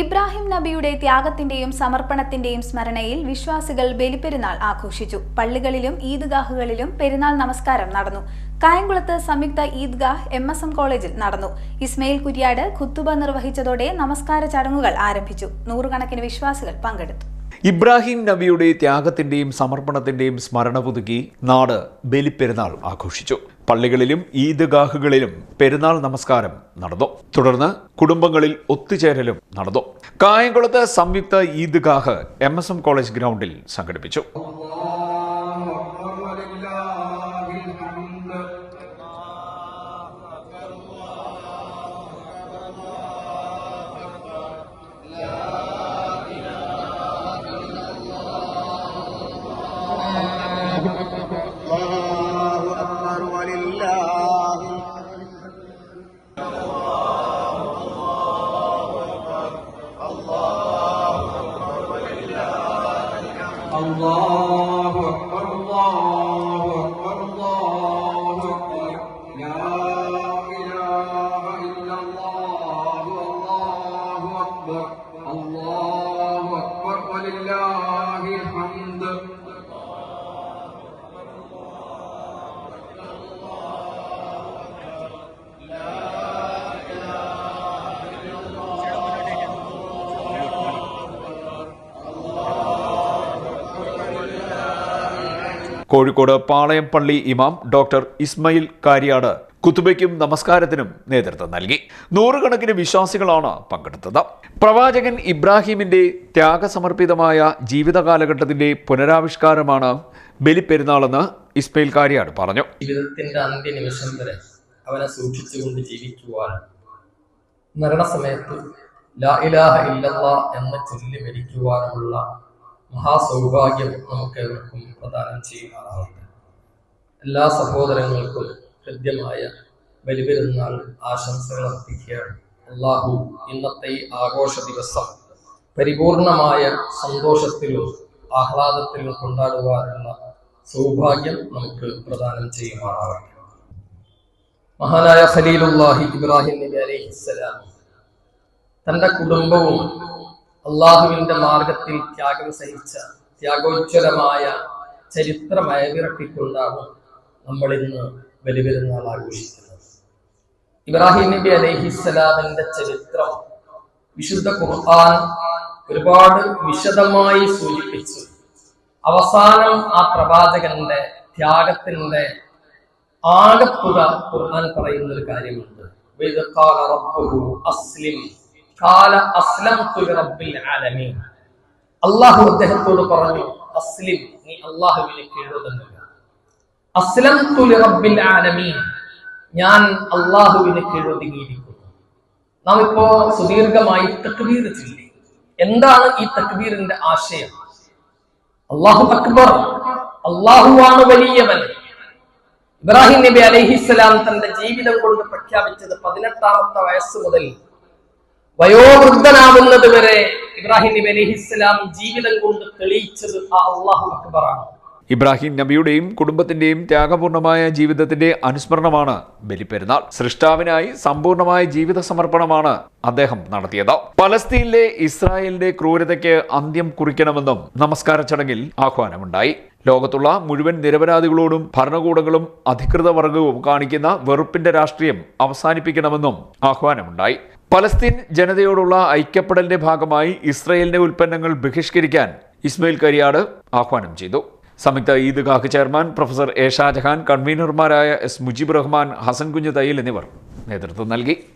ഇബ്രാഹിം നബിയുടെ ത്യാഗത്തിന്റെയും സമർപ്പണത്തിന്റെയും സ്മരണയിൽ വിശ്വാസികൾ ബലിപ്പെരുന്നാൾ ആഘോഷിച്ചു. പള്ളികളിലും ഈദ്ഗാഹുകളിലും പെരുന്നാൾ നമസ്കാരം നടന്നു. കായംകുളത്ത് സംയുക്ത ഈദ്ഗാഹ് എം എസ് എം കോളേജിൽ നടന്നു. ഇസ്മയിൽ കുര്യാട് ഖുത്തുബ നിർവഹിച്ചതോടെ നമസ്കാര ചടങ്ങുകൾ ആരംഭിച്ചു. നൂറുകണക്കിന് വിശ്വാസികൾ പങ്കെടുത്തു. ഇബ്രാഹിം നബിയുടെ ത്യാഗത്തിന്റെയും സമർപ്പണത്തിന്റെയും സ്മരണ പുതുക്കി നാട് ബലിപ്പെരുന്നാൾ ആഘോഷിച്ചു. പള്ളികളിലും ഈദ്ഗാഹുകളിലും പെരുന്നാൾ നമസ്കാരം നടന്നു. തുടർന്ന് കുടുംബങ്ങളിൽ ഒത്തുചേരലും നടന്നു. കായംകുളത്ത് സംയുക്ത ഈദ്ഗാഹ് എം കോളേജ് ഗ്രൗണ്ടിൽ സംഘടിപ്പിച്ചു. Allah. കോഴിക്കോട് പാളയം പള്ളി ഇമാം ഡോക്ടർ ഇസ്മയിൽ കാരിയാട് കുത്തുബയ്ക്കും നമസ്കാരത്തിനും നേതൃത്വം നൽകി. നൂറുകണക്കിന് വിശ്വാസികളാണ് പങ്കെടുത്തത്. പ്രവാചകൻ ഇബ്രാഹിമിന്റെ ത്യാഗസമർപ്പിതമായ ജീവിത കാലഘട്ടത്തിന്റെ പുനരാവിഷ്കാരമാണ് ബലിപ്പെരുന്നാളെന്ന് ഇസ്മയിൽ കാരിയാട് പറഞ്ഞു. ജീവിതത്തിന്റെ അന്ത്യനിമിഷം വരെ അവനെ സൂക്ഷിച്ചുകൊണ്ട് ജീവിക്കുവാൻ മരണസമയത്ത് ലാ ഇലാഹ എന്ന് ചൊല്ലി മരിക്കുവാനുമുള്ള മഹാസൗഭാഗ്യം നമുക്ക് എല്ലാവർക്കും പ്രദാനം ചെയ്യുമാറാവട്ടെ എല്ലാ സഹോദരങ്ങൾക്കും ഹൃദ്യമായ ബലിപെരുന്നാൾ ആശംസകൾ അർപ്പിക്കുകയാണ്. അള്ളാഹു ഇന്നത്തെ ഈ ആഘോഷ ദിവസം പരിപൂർണമായ സന്തോഷത്തിലും ആഹ്ലാദത്തിലും കൊണ്ടാടുവാനുള്ള സൗഭാഗ്യം നമുക്ക് പ്രദാനം ചെയ്യുമാറാവട്ടെ. മഹാനായ ഖലീലുല്ലാഹി ഇബ്രാഹിം നബി അലൈഹിസ്സലാം തന്റെ കുടുംബവും അള്ളാഹുവിന്റെ മാർഗത്തിൽ ത്യാഗം സഹിച്ച ത്യാഗോജ്വലമായ ചരിത്രം അയവിറക്കിക്കൊണ്ടാണ് നമ്മൾ ഇന്ന് ബലിപെരുന്നാൾ ആഘോഷിക്കുന്നത്. ഇബ്രാഹിം നബി അലൈഹിസ്സലാമിന്റെ ചരിത്രം വിശുദ്ധ ഖുർആൻ ഒരുപാട് വിശദമായി സൂചിപ്പിച്ചു. അവസാനം ആ പ്രവാചകന്റെ ത്യാഗത്തിന്റെ ആകത്തുക ഖുർആൻ പറയുന്ന ഒരു കാര്യമുണ്ട് അസ്ലിം അല്ലാഹു അദ്ദേഹത്തോട് പറഞ്ഞു അസ്ലിം നീ അല്ലാഹുവിനെ കീഴടങ്ങുക അസ്ലംതു റബ്ബിൽ ആലമീൻ. ഞാൻ അല്ലാഹുവിനെ കീഴൊതുങ്ങിയിരിക്കുന്നു നാം ഇപ്പോ സുദീർഘമായി തക്ബീർ ചൊല്ലി. എന്താണ് ഈ തക്ബീറിന്റെ ആശയം? അള്ളാഹു അക്ബർ അള്ളാഹുവാണ് വലിയവൻ. ഇബ്രാഹിം നബി അലൈഹിസ്സലാം തന്റെ ജീവിതം കൊണ്ട് പ്രഖ്യാപിച്ചത് പതിനെട്ടാമത്തെ വയസ്സ് മുതൽ വയോവൃദ്ധനാവുന്നത് വരെ ഇബ്രാഹിം നബി അലൈഹിസ്സലാം ജീവിതം കൊണ്ട് തെളിയിച്ചത് ആ അള്ളാഹു അക്ബറാണ്. ഇബ്രാഹിം നബിയുടെയും കുടുംബത്തിന്റെയും ത്യാഗപൂർണമായ ജീവിതത്തിന്റെ അനുസ്മരണമാണ് ബലിപ്പെരുന്നാൾ സൃഷ്ടാവിനായി സമ്പൂർണമായ ജീവിത സമർപ്പണമാണ് അദ്ദേഹം നടത്തിയത്. പലസ്തീനിലെ ഇസ്രായേലിന്റെ ക്രൂരതയ്ക്ക് അന്ത്യം കുറിക്കണമെന്നും നമസ്കാര ചടങ്ങിൽ ആഹ്വാനമുണ്ടായി. ലോകത്തുള്ള മുഴുവൻ നിരപരാധികളോടും ഭരണകൂടങ്ങളും അധികൃത വർഗവും കാണിക്കുന്ന വെറുപ്പിന്റെ രാഷ്ട്രീയം അവസാനിപ്പിക്കണമെന്നും ആഹ്വാനമുണ്ടായി. പലസ്തീൻ ജനതയോടുള്ള ഐക്യപ്പെടലിന്റെ ഭാഗമായി ഇസ്രയേലിന്റെ ഉൽപ്പന്നങ്ങൾ ബഹിഷ്കരിക്കാൻ ഇസ്മയിൽ കരിയാട് ആഹ്വാനം ചെയ്തു. സംയുക്ത Eidgah chairman professor A Shajahan കൺവീനർമാരായ S Mujeeb Rahman Hasan Kunju Thayyal എന്നിവർ നേതൃത്വം നൽകി.